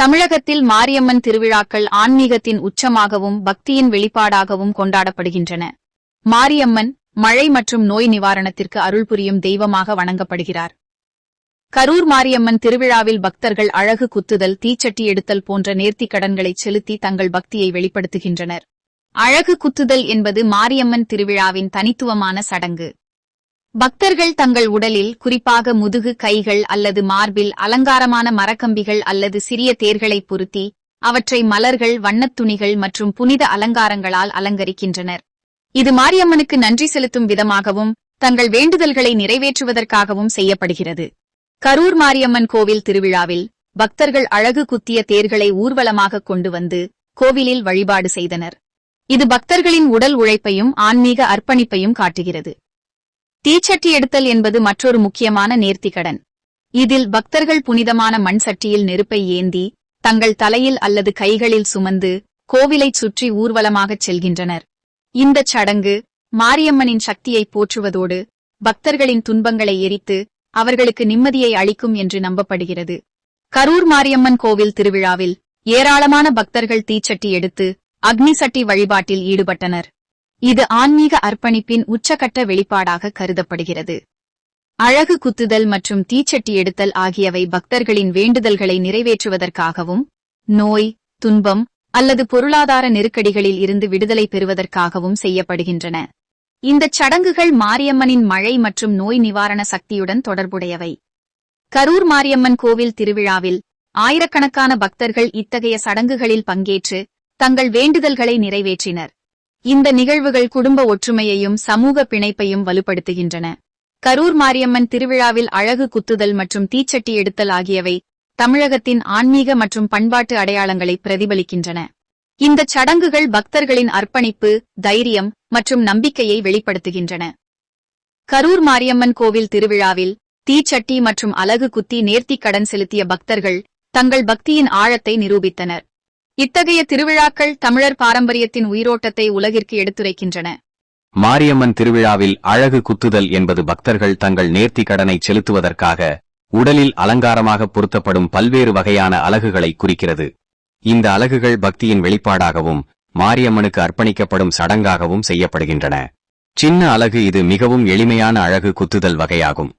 தமிழகத்தில் மாரியம்மன் திருவிழாக்கள் ஆன்மீகத்தின் உச்சமாகவும் பக்தியின் வெளிப்பாடாகவும் கொண்டாடப்படுகின்றன. மாரியம்மன் மழை மற்றும் நோய் நிவாரணத்திற்கு அருள் புரியும் தெய்வமாக வணங்கப்படுகிறார். கரூர் மாரியம்மன் திருவிழாவில் பக்தர்கள் அழகு குத்துதல் தீச்சட்டி எடுத்தல் போன்ற நேர்த்திக் கடன்களை செலுத்தி தங்கள் பக்தியை வெளிப்படுத்துகின்றனர். அழகு குத்துதல் என்பது மாரியம்மன் திருவிழாவின் தனித்துவமான சடங்கு. பக்தர்கள் தங்கள் உடலில் குறிப்பாக முதுகு கைகள் அல்லது மார்பில் அலங்காரமான மரக்கம்பிகள் அல்லது சிறிய தேர்களை பொருத்தி அவற்றை மலர்கள் வண்ணத் துணிகள் மற்றும் புனித அலங்காரங்களால் அலங்கரிக்கின்றனர். இது மாரியம்மனுக்கு நன்றி செலுத்தும் விதமாகவும் தங்கள் வேண்டுதல்களை நிறைவேற்றுவதற்காகவும் செய்யப்படுகிறது. கரூர் மாரியம்மன் கோவில் திருவிழாவில் பக்தர்கள் அழகு குத்திய தேர்களை ஊர்வலமாக கொண்டு வந்து கோவிலில் வழிபாடு செய்தனர். இது பக்தர்களின் உடல் உழைப்பையும் ஆன்மீக அர்ப்பணிப்பையும் காட்டுகிறது. தீச்சட்டி எடுத்தல் என்பது மற்றொரு முக்கியமான நேர்த்திக்கடன் இதில் பக்தர்கள் புனிதமான மண் சட்டியில் நெருப்பை ஏந்தி தங்கள் தலையில் அல்லது கைகளில் சுமந்து கோவிலைச் சுற்றி ஊர்வலமாகச் செல்கின்றனர். இந்தச் சடங்கு மாரியம்மனின் சக்தியை போற்றுவதோடு பக்தர்களின் துன்பங்களை எரித்து அவர்களுக்கு நிம்மதியை அளிக்கும் என்று நம்பப்படுகிறது. கரூர் மாரியம்மன் கோவில் திருவிழாவில் ஏராளமான பக்தர்கள் தீச்சட்டி எடுத்து அக்னி சட்டி வழிபாட்டில் ஈடுபட்டனர். இது ஆன்மீக அர்ப்பணிப்பின் உச்சகட்ட வெளிப்பாடாக கருதப்படுகிறது. அழகு குத்துதல் மற்றும் தீச்சட்டி எடுத்தல் ஆகியவை பக்தர்களின் வேண்டுதல்களை நிறைவேற்றுவதற்காகவும் நோய் துன்பம் அல்லது பொருளாதார நெருக்கடிகளில் இருந்து விடுதலை பெறுவதற்காகவும் செய்யப்படுகின்றன. இந்த சடங்குகள் மாரியம்மனின் மழை மற்றும் நோய் நிவாரண சக்தியுடன் தொடர்புடையவை. கரூர் மாரியம்மன் கோவில் திருவிழாவில் ஆயிரக்கணக்கான பக்தர்கள் இத்தகைய சடங்குகளில் பங்கேற்று தங்கள் வேண்டுதல்களை நிறைவேற்றினர். இந்த நிகழ்வுகள் குடும்ப ஒற்றுமையையும் சமூக பிணைப்பையும் வலுப்படுத்துகின்றன. கரூர் மாரியம்மன் திருவிழாவில் அழகு குத்துதல் மற்றும் தீச்சட்டி எடுத்தல் ஆகியவை தமிழகத்தின் ஆன்மீக மற்றும் பண்பாட்டு அடையாளங்களை பிரதிபலிக்கின்றன. இந்த சடங்குகள் பக்தர்களின் அர்ப்பணிப்பு தைரியம் மற்றும் நம்பிக்கையை வெளிப்படுத்துகின்றன. கரூர் மாரியம்மன் கோவில் திருவிழாவில் தீச்சட்டி மற்றும் அலகு குத்தி நேர்த்திக் கடன் செலுத்திய பக்தர்கள் தங்கள் பக்தியின் ஆழத்தை நிரூபித்தனர். இத்தகைய திருவிழாக்கள் தமிழர் பாரம்பரியத்தின் உயிரோட்டத்தை உலகிற்கு எடுத்துரைக்கின்றன. மாரியம்மன் திருவிழாவில் அழகு குத்துதல் என்பது பக்தர்கள் தங்கள் நேர்த்தி கடனை செலுத்துவதற்காக உடலில் அலங்காரமாக பொருத்தப்படும் பல்வேறு வகையான அலகுகளை குறிக்கிறது. இந்த அலகுகள் பக்தியின் வெளிப்பாடாகவும் மாரியம்மனுக்கு அர்ப்பணிக்கப்படும் சடங்காகவும் செய்யப்படுகின்றன. சின்ன அலகு இது மிகவும் எளிமையான அழகு குத்துதல் வகையாகும்.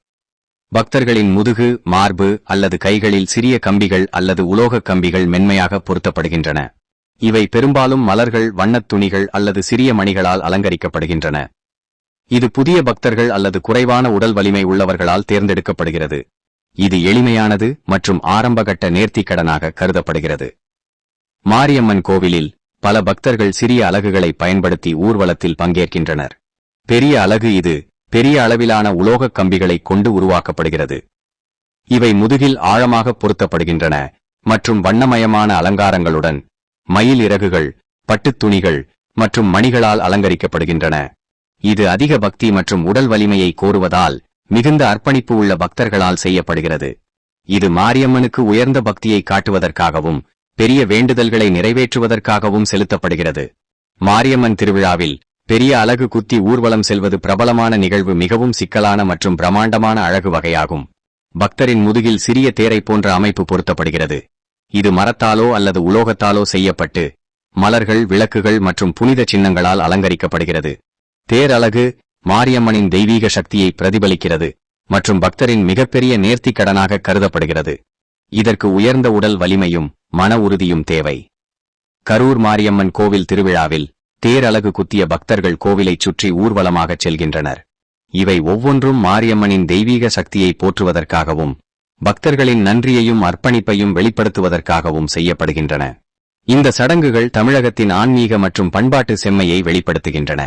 பக்தர்களின் முதுகு மார்பு அல்லது கைகளில் சிறிய கம்பிகள் அல்லது உலோகக் கம்பிகள் மென்மையாக பொருத்தப்படுகின்றன. இவை பெரும்பாலும் மலர்கள் வண்ணத் துணிகள் அல்லது சிறிய மணிகளால் அலங்கரிக்கப்படுகின்றன. இது புதிய பக்தர்கள் அல்லது குறைவான உடல் வலிமை உள்ளவர்களால் தேர்ந்தெடுக்கப்படுகிறது. இது எளிமையானது மற்றும் ஆரம்பகட்ட நேர்த்திக்கடனாக கருதப்படுகிறது. மாரியம்மன் கோவிலில் பல பக்தர்கள் சிறிய அலகுகளை பயன்படுத்தி ஊர்வலத்தில் பங்கேற்கின்றனர். பெரிய அலகு இது பெரிய அளவிலான உலோகக் கம்பிகளை கொண்டு உருவாக்கப்படுகிறது. இவை முதுகில் ஆழமாக பொருத்தப்படுகின்றன மற்றும் வண்ணமயமான அலங்காரங்களுடன் மயில் இறகுகள் பட்டுத் துணிகள் மற்றும் மணிகளால் அலங்கரிக்கப்படுகின்றன. இது அதிக பக்தி மற்றும் உடல் வலிமையை கோருவதால் மிகுந்த அர்ப்பணிப்பு உள்ள பக்தர்களால் செய்யப்படுகிறது. இது மாரியம்மனுக்கு உயர்ந்த பக்தியை காட்டுவதற்காகவும் பெரிய வேண்டுதல்களை நிறைவேற்றுவதற்காகவும் செலுத்தப்படுகிறது. மாரியம்மன் திருவிழாவில் பெரிய அலகு குத்தி ஊர்வலம் செல்வது பிரபலமான நிகழ்வு மிகவும் சிக்கலான மற்றும் பிரமாண்டமான அழகு வகையாகும். பக்தரின் முதுகில் சிறிய தேரை போன்ற அமைப்பு பொருத்தப்படுகிறது. இது மரத்தாலோ அல்லது உலோகத்தாலோ செய்யப்பட்டு மலர்கள் விளக்குகள் மற்றும் புனித சின்னங்களால் அலங்கரிக்கப்படுகிறது. தேர் அலகு மாரியம்மனின் தெய்வீக சக்தியை பிரதிபலிக்கிறது மற்றும் பக்தரின் மிகப்பெரிய நேர்த்திக் கடனாக கருதப்படுகிறது. இதற்கு உயர்ந்த உடல் வலிமையும் மன உறுதியும் தேவை. கரூர் மாரியம்மன் கோவில் திருவிழாவில் தேர் குத்திய பக்தர்கள் கோவிலைச் சுற்றி ஊர்வலமாகச் செல்கின்றனர். இவை ஒவ்வொன்றும் மாரியம்மனின் தெய்வீக சக்தியை போற்றுவதற்காகவும் பக்தர்களின் நன்றியையும் அர்ப்பணிப்பையும் வெளிப்படுத்துவதற்காகவும் செய்யப்படுகின்றன. இந்த சடங்குகள் தமிழகத்தின் ஆன்மீக மற்றும் பண்பாட்டு செம்மையை வெளிப்படுத்துகின்றன.